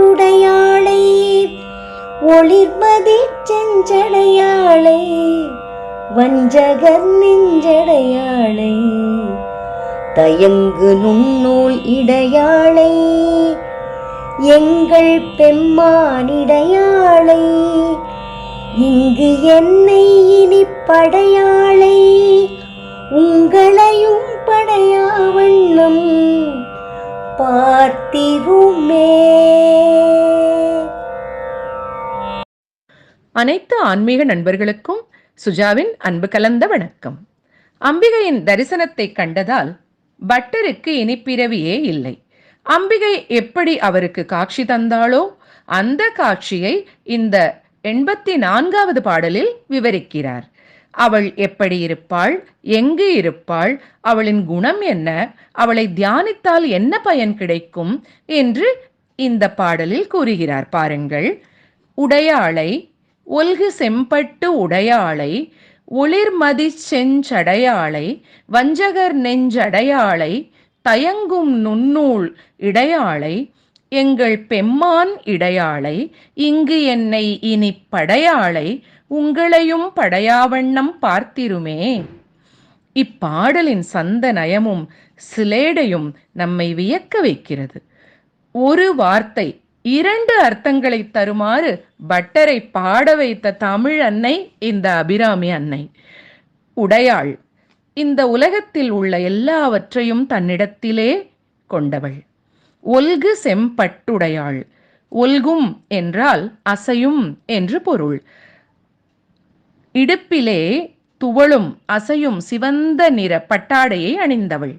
செம்பட்டுடையாளை ஒளிர்மதி செஞ்சடையாளை வஞ்சகர் நெஞ்சடையாளை தயங்கு நுண்ணூல் இடையாளை எங்கள் பெம்மானிடையாளை இங்கு என்னை இனி படையாளை உங்களையும் படையா வண்ணம். பார்த்திருமே அனைத்து ஆன்மீக நண்பர்களுக்கும் சுஜாவின் அன்பு கலந்த வணக்கம். அம்பிகையின் தரிசனத்தை கண்டதால் பட்டருக்கு இனி பிறவியே இல்லை. அம்பிகை எப்படி அவருக்கு காட்சி தந்தாளோ அந்த காட்சியை இந்த எண்பத்தி நான்காவது பாடலில் விவரிக்கிறார். அவள் எப்படி இருப்பாள்? எங்கு இருப்பாள்? அவளின் குணம் என்ன? அவளை தியானித்தால் என்ன பயன் கிடைக்கும்? என்று இந்த பாடலில் கூறுகிறார். பாருங்கள். உடையாளை ஒல்கு செம்பட்டு உடையாளை ஒளிர்மதி செஞ்சடையாளை வஞ்சகர் நெஞ்சடையாளை தயங்கும் நுண்ணூல் இடையாளை எங்கள் பெம்மான் இடையாளை இங்கு என்னை இனி படையாளை உங்களையும் படையாவண்ணம் பார்த்திருமே. இப்பாடலின் சந்த நயமும் சிலேடையும் நம்மை வியக்க வைக்கிறது. ஒரு வார்த்தை இரண்டு அர்த்தங்களை தருமாறு பட்டரை பாட வைத்த தமிழ் அன்னை இந்த அபிராமி அன்னை. உடையாள் இந்த உலகத்தில் உள்ள எல்லாவற்றையும் தன்னிடத்திலே கொண்டவள். ஒல்கு செம்பட்டுடையாள். ஒல்கும் என்றால் அசையும் என்று பொருள். இடுப்பிலே துவளும் அசையும் சிவந்த நிற பட்டாடையை அணிந்தவள்.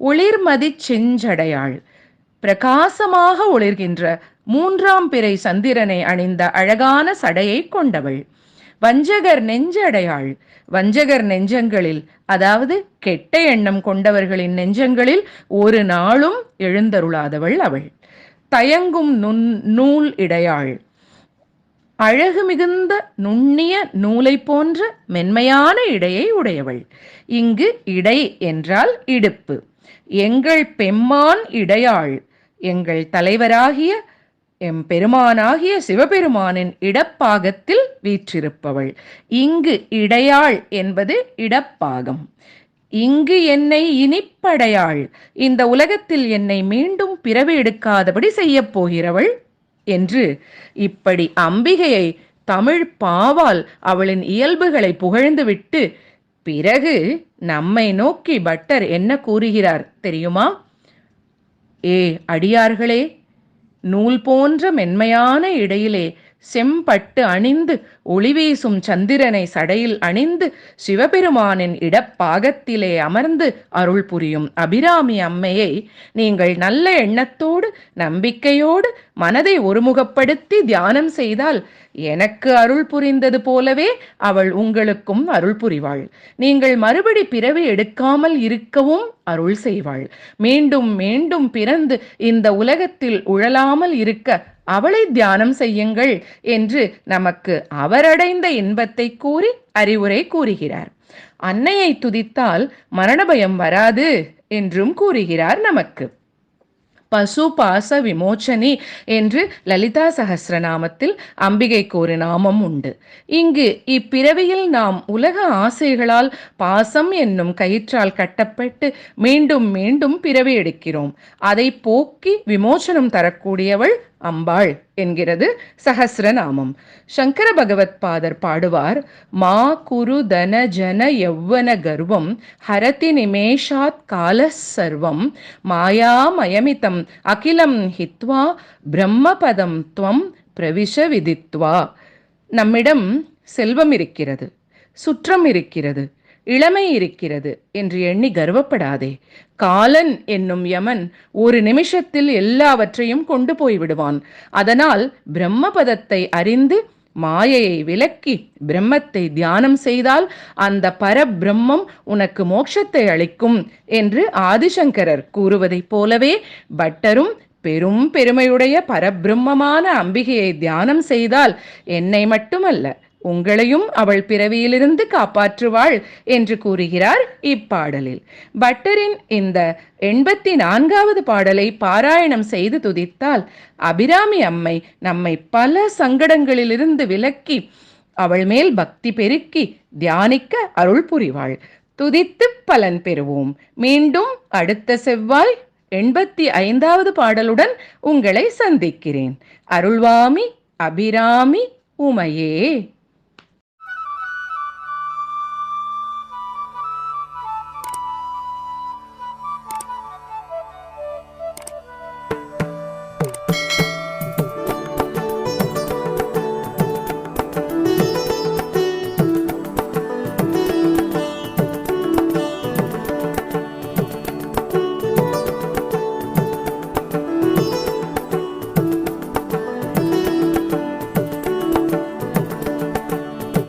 ஒளிர்மதிச் செஞ்சடையாள். பிரகாசமாக ஒளிர்கின்ற மூன்றாம் பிறை சந்திரனை அணிந்த அழகான சடையை கொண்டவள். வஞ்சகர் நெஞ்சடையாள். வஞ்சகர் நெஞ்சங்களில் அதாவது கெட்ட எண்ணம் கொண்டவர்களின் நெஞ்சங்களில் ஒரு நாளும் எழுந்தருளாதவள் அவள். தயங்கும் நுண் நூல் இடையாள். அழகு மிகுந்த நுண்ணிய நூலை போன்ற மென்மையான இடையை உடையவள். இங்கு இடை என்றால் இடுப்பு. எங்கள் பெம்மான் இடையாள். எங்கள் தலைவராகிய எம் பெருமானாகிய சிவபெருமானின் இடப்பாகத்தில் வீற்றிருப்பவள். இங்கு இடையாள் என்பது இடப்பாகம். இங்கு என்னை இனிப்படையாள். இந்த உலகத்தில் என்னை மீண்டும் பிறவி எடுக்காதபடி செய்யப் போகிறவள் என்று இப்படி அம்பிகையை தமிழ் பாவால் அவளின் இயல்புகளை புகழ்ந்துவிட்டு பிறகு நம்மை நோக்கி பட்டர் என்ன கூறுகிறார் தெரியுமா? ஏ அடியார்களே நூல் போன்ற மென்மையான இடையிலே செம்பட்டு அணிந்து ஒளிவீசும் சந்திரனை சடையில் அணிந்து சிவபெருமானின் இடப்பாகத்திலே அமர்ந்து அருள் புரியும் அபிராமி அம்மையை நீங்கள் நல்ல எண்ணத்தோடு நம்பிக்கையோடு மனதை ஒருமுகப்படுத்தி தியானம் செய்தால் எனக்கு அருள் புரிந்தது போலவே அவள் உங்களுக்கும் அருள் புரிவாள். நீங்கள் மறுபடி பிறவி எடுக்காமல் இருக்கவும் அருள் செய்வாள். மீண்டும் மீண்டும் பிறந்து இந்த உலகத்தில் உழலாமல் இருக்க அவளை தியானம் செய்யுங்கள் என்று நமக்கு அவரடைந்த இன்பத்தை கூறி அறிவுரை கூறுகிறார். அன்னையை துதித்தால் மரண பயம் வராது என்றும் கூறுகிறார் நமக்கு. பசு பாச விமோச்சனி என்று லலிதா சகசிரநாமத்தில் அம்பிகைக்கு ஒரு நாமம் உண்டு. இங்கு இப்பிறவியில் நாம் உலக ஆசைகளால் பாசம் என்னும் கயிற்றால் கட்டப்பட்டு மீண்டும் மீண்டும் பிறவி எடுக்கிறோம். அதை போக்கி விமோச்சனம் தரக்கூடியவள் அம்பாள் என்கிறது சகசிரநாமம் சங்கர பகவத் பாதர் பாடுவார் மா குரு தன ஜன யௌவன கர்வம் ஹரதி நிமேஷாத் கால சர்வம் மாயாமயமிதம் அகிலம் ஹித்வா பிரம்மபதம் துவம் பிரவிஷ விதித்வா. நம்மிடம் செல்வம் இருக்கிறது சுற்றம் இருக்கிறது இளமை இருக்கிறது என்று எண்ணி கர்வப்படாதே. காலன் என்னும் யமன் ஒரு நிமிஷத்தில் எல்லாவற்றையும் கொண்டு போய் விடுவான் அதனால் பிரம்மபதத்தை அறிந்து மாயையை விலக்கி பிரம்மத்தை தியானம் செய்தால் அந்த பரபிரம்மம் உனக்கு மோட்சத்தை அளிக்கும் என்று ஆதிசங்கரர் கூறுவதைப் போலவே பட்டரும் பெரும் பெருமையுடைய பரபிரம்மமான அம்பிகையை தியானம் செய்தால் என்னை மட்டுமல்ல உங்களையும் அவள் பிறவியிலிருந்து காப்பாற்றுவாள் என்று கூறுகிறார் இப்பாடலில். பட்டரின் இந்த எண்பத்தி நான்காவது பாடலை பாராயணம் செய்து துதித்தால் அபிராமி அம்மை நம்மை பல சங்கடங்களிலிருந்து விலக்கி அவள் மேல் பக்தி பெருக்கி தியானிக்க அருள் புரிவாள். துதித்து பலன் பெறுவோம். மீண்டும் அடுத்த செவ்வாய் எண்பத்தி ஐந்தாவது பாடலுடன் உங்களை சந்திக்கிறேன். அருள்வாமி அபிராமி உமையே.